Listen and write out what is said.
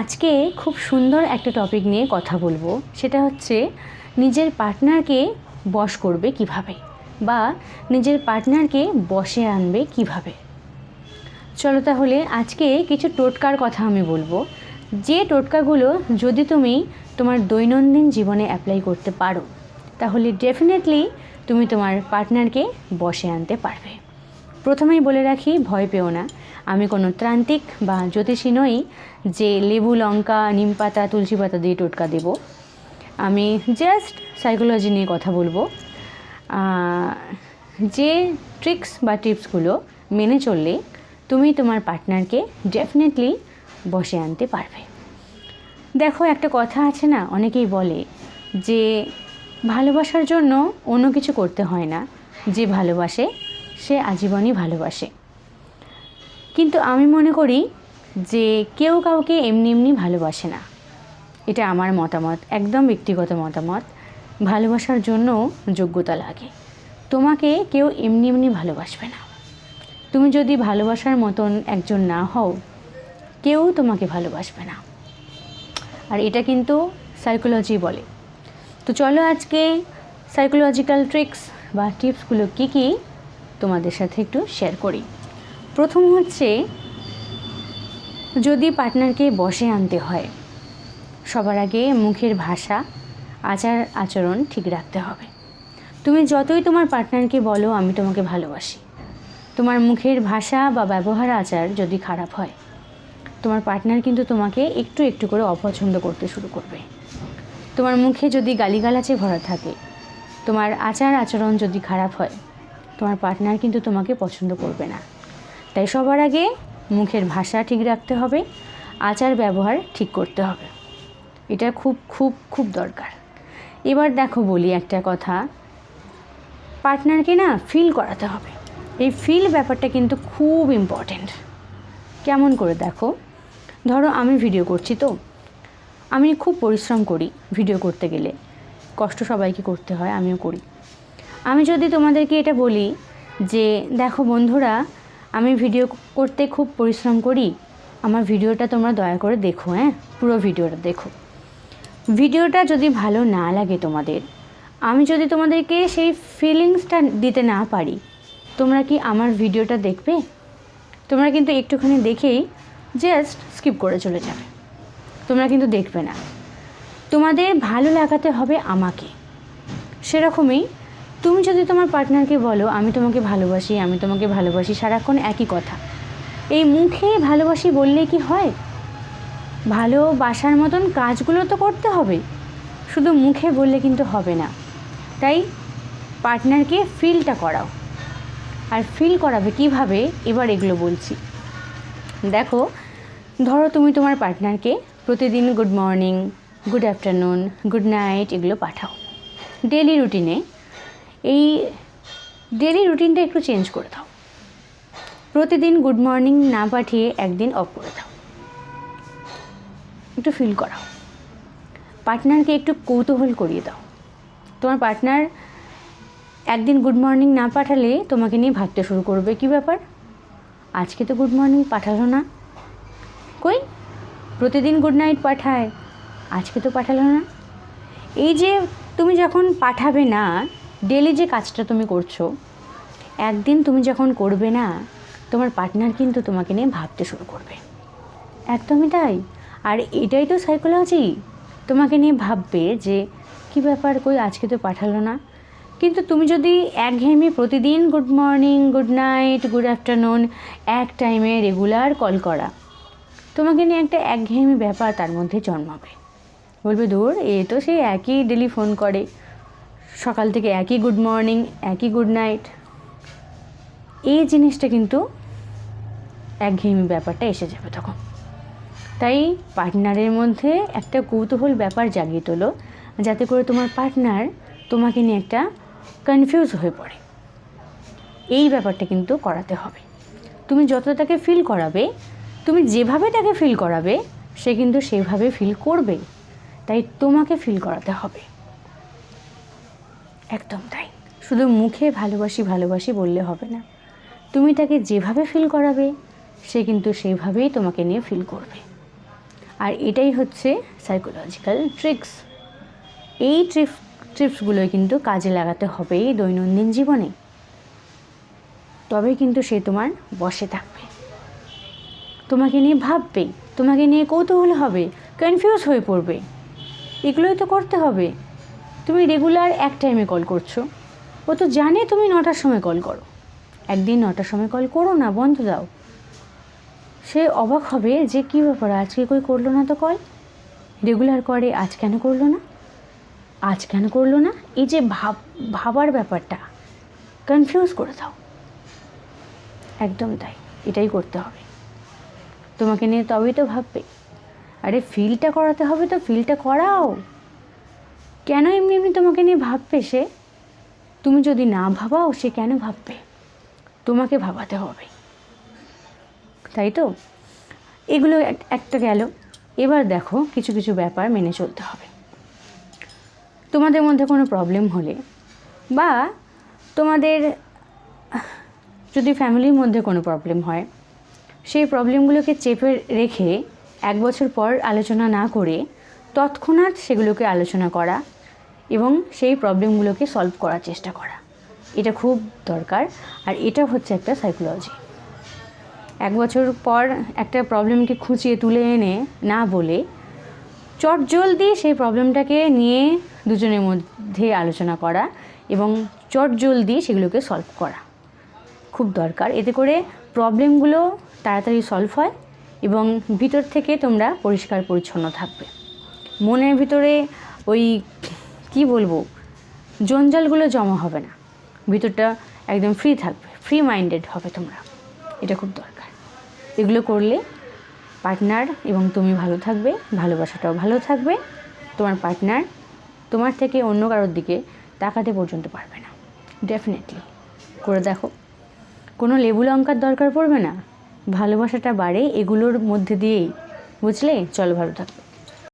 আজকে খুব সুন্দর একটা টপিক নিয়ে কথা বলব। সেটা হচ্ছে নিজের পার্টনারকে বশ করবে কীভাবে বা নিজের পার্টনারকে বশে আনবে কীভাবে? চলো তাহলে আজকে কিছু টোটকার কথা আমি বলব। যে টোটকাগুলো যদি তুমি তোমার দৈনন্দিন জীবনে অ্যাপ্লাই করতে পারো, তাহলে ডেফিনেটলি তুমি তোমার পার্টনারকে বশে আনতে পারবে। প্রথমেই বলে রাখি, ভয় পেও না। আমি কোনো ত্রান্তিক বা জ্যোতিষী নই যে লেবু, লঙ্কা, নিম পাতা, তুলসী পাতা দিয়ে টোটকা দেব। আমি জাস্ট সাইকোলজি নিয়ে কথা বলব। যে ট্রিক্স বা টিপসগুলো মেনে চললে তুমি তোমার পার্টনারকে ডেফিনেটলি বসে আনতে পারবে। দেখো, একটা কথা আছে না, অনেকেই বলে যে ভালোবাসার জন্য অন্য কিছু করতে হয় না। যে ভালোবাসে, সে আজীবনই ভালোবাসে। কিন্তু আমি মনে করি যে কেউ কাউকে এমনি এমনি ভালোবাসে না। এটা আমার মতামত, একদম ব্যক্তিগত মতামত। ভালোবাসার জন্য যোগ্যতা লাগে। তোমাকে কেউ এমনি এমনি ভালোবাসবে না। তুমি যদি ভালোবাসার মতন একজন না হও, কেউ তোমাকে ভালোবাসবে না। আর এটা কিন্তু সাইকোলজি বলে। তো চলো আজকে সাইকোলজিক্যাল ট্রিক্স বা টিপসগুলো কী কী তোমাদের সাথে একটু শেয়ার করি। প্রথম হচ্ছে, যদি পার্টনারকে বসে আনতে হয়, সবার আগে মুখের ভাষা, আচার, আচরণ ঠিক রাখতে হবে। তুমি যতই তোমার পার্টনারকে বলো, আমি তোমাকে ভালোবাসি। তোমার মুখের ভাষা বা ব্যবহার আচার যদি খারাপ হয়, তোমার পার্টনার কিন্তু তোমাকে একটু একটু করে অপছন্দ করতে শুরু করবে। তোমার মুখে যদি গালিগালাচে ভরা থাকে, তোমার আচার, আচরণ যদি খারাপ হয়, তোমার পার্টনার কিন্তু তোমাকে পছন্দ করবে না। তাই সবার আগে মুখের ভাষা ঠিক রাখতে হবে, আচার ব্যবহার ঠিক করতে হবে। এটা খুব খুব খুব দরকার। এবার দেখো বলি একটা কথা, পার্টনারকে না ফিল করাতে হবে। এই ফিল ব্যাপারটা কিন্তু খুব ইম্পর্ট্যান্ট কেমন করে দেখো, ধরো আমি ভিডিও করছি তো, আমি খুব পরিশ্রম করি ভিডিও করতে গেলে। কষ্ট সবাইকে করতে হয়, আমিও করি। আমি যদি তোমাদেরকে এটা বলি যে, দেখো বন্ধুরা আমি ভিডিও করতে খুব পরিশ্রম করি। আমার ভিডিওটা তোমরা দয়া করে দেখো হ্যাঁ? পুরো ভিডিওটা দেখো। ভিডিওটা যদি ভালো না লাগে তোমাদের, আমি যদি তোমাদেরকে সেই ফিলিংসটা দিতে না পারি, তোমরা কি আমার ভিডিওটা দেখবে? তোমরা কিন্তু একটুখানি দেখেই জাস্ট স্কিপ করে চলে যাবে। তোমরা কিন্তু দেখবে না। তোমাদের ভালো লাগাতে হবে আমাকে। সেরকমই তুমি যদি তোমার পার্টনারকে বলো, আমি তোমাকে ভালোবাসি, আমি তোমাকে ভালোবাসি সারাক্ষণ একই কথা। এই মুখে ভালোবাসি বললে কি হয়? ভালোবাসার মতন কাজগুলো তো করতে হবে, শুধু মুখে বললে কিন্তু হবে না। তাই পার্টনারকে ফিলটা করাও। আর ফিল করাবে কীভাবে? এবার এগুলো বলছি। দেখো, ধরো তুমি তোমার পার্টনারকে প্রতিদিন good morning good afternoon good night এগুলো পাঠাও। ডেলি রুটিনে এই ডেলি রুটিনটা একটু চেঞ্জ করে দাও। প্রতিদিন গুড মর্নিং না পাঠিয়ে একদিন অফ করে দাও। একটু ফিল করাও। পার্টনারকে একটু কৌতূহল করিয়ে দাও। তোমার পার্টনার একদিন গুড মর্নিং না পাঠালে তোমাকে নিয়ে ভাবতে শুরু করবে। কি ব্যাপার? আজকে তো গুড মর্নিং পাঠালো না। কই? প্রতিদিন গুড নাইট পাঠায়। আজকে তো পাঠালো না। এই যে তুমি যখন পাঠাবে না ডেলি যে কাজটা তুমি করছ, একদিন তুমি যখন করবে না, তোমার পার্টনার কিন্তু তোমাকে নিয়ে ভাবতে শুরু করবে। একদমই তাই। আর এটাই তো সাইকোলজি তোমাকে নিয়ে ভাববে যে, কি ব্যাপার, কই আজকে তো পাঠালো না? কিন্তু তুমি যদি একঘেয়েমি প্রতিদিন good morning good night good afternoon এক টাইমে রেগুলার কল করা, তোমাকে নিয়ে একটা একঘেয়েমি ব্যাপার তার মধ্যে জন্মাবে। বলবে, দূর, এ তো সেই একই ডেলি ফোন করে। সকাল থেকে একই গুড মর্নিং একই গুড নাইট এই জিনিসটা কিন্তু একঘেয়েমি ব্যাপারটা এসে যাবে তখন। তাই পার্টনারের মধ্যে একটা কৌতূহল ব্যাপার জাগিয়ে তোলো, যাতে করে তোমার পার্টনার তোমাকে নিয়ে একটা কনফিউজ হয়ে পড়ে। এই ব্যাপারটা কিন্তু করাতে হবে। তুমি যত তাকে ফিল করাবে, তুমি যেভাবে তাকে ফিল করাবে, সে কিন্তু সেভাবে ফিল করবে তাই তোমাকে ফিল করাতে হবে। একদম তাই। শুধু মুখে ভালোবাসি ভালোবাসি বললে হবে না। তুমি তাকে যেভাবে ফিল করাবে, সে কিন্তু সেইভাবেই তোমাকে নিয়ে ফিল করবে। আর এটাই হচ্ছে সাইকোলজিক্যাল ট্রিক্স এই ট্রিপস ট্রিপসগুলোই কিন্তু কাজে লাগাতে হবে দৈনন্দিন জীবনে। তবে কিন্তু সে তোমার বসে থাকবে। তোমাকে নিয়ে ভাববে, তোমাকে নিয়ে কৌতূহল হবে কনফিউজ হয়ে পড়বে। এগুলোই তো করতে হবে। তুমি রেগুলার এক টাইমে কল করছ। ও তো জানে তুমি নটার সময় কল করো। একদিন নটার সময় কল করো না, বন্ধ দাও। সে অবাক হবে যে কী ব্যাপার, আজকে কই করল না তো কল রেগুলার করে আজ কেন করল না? আজ কেন করল না? এই যে ভাব, ভাবার ব্যাপারটা কনফিউজ করে দাও। একদম তাই, এটাই করতে হবে। তোমাকে নিয়ে তবেই তো ভাববে। আরে ফিলটা করাতে হবে তো ফিলটা করাও। কেন এমনি এমনি তোমাকে নিয়ে ভাববে সে? তুমি যদি না ভাবাও, সে কেন ভাববে? তোমাকে ভাবাতে হবে। তাই তো? এগুলো একটা গেল। এবার দেখো কিছু কিছু ব্যাপার মেনে চলতে হবে। তোমাদের মধ্যে কোনো প্রবলেম হলে বা তোমাদের, যদি ফ্যামিলির মধ্যে কোনো প্রবলেম হয়, সেই প্রবলেমগুলোকে চেপে রেখে এক বছর পর আলোচনা না করে তৎক্ষণাৎ সেগুলোকে আলোচনা করা এবং সেই প্রবলেমগুলোকে সলভ করার চেষ্টা করা। এটা খুব দরকার। আর এটা হচ্ছে একটা সাইকোলজি এক বছর পর একটা প্রবলেমকে খুঁচিয়ে তুলে এনে না বলে চট জলদি সেই প্রবলেমটাকে নিয়ে দুজনের মধ্যে আলোচনা করা এবং চট জলদি সেগুলোকে সলভ করা। খুব দরকার। এতে করে প্রবলেমগুলো তাড়াতাড়ি সলভ হয় এবং ভিতর থেকে তোমরা পরিষ্কার পরিচ্ছন্ন থাকবে। মনের ভিতরে ওই কি বলব, জঞ্জালগুলো জমা হবে না। ভিতরটা একদম ফ্রি থাকবে ফ্রি মাইন্ডেড হবে তোমরা। এটা খুব দরকার। এগুলো করলে পার্টনার এবং তুমি ভালো থাকবে, ভালোবাসাটাও ভালো থাকবে, তোমার পার্টনার তোমার থেকে অন্য কারোর দিকে তাকাতে পর্যন্ত পারবে না। ডেফিনেটলি করে দেখো, কোনো লেবু লঙ্কার দরকার পড়বে না। ভালোবাসাটা বাড়ে এগুলোর মধ্যে দিয়েই। বুঝলে? চলো ভালো থাকবে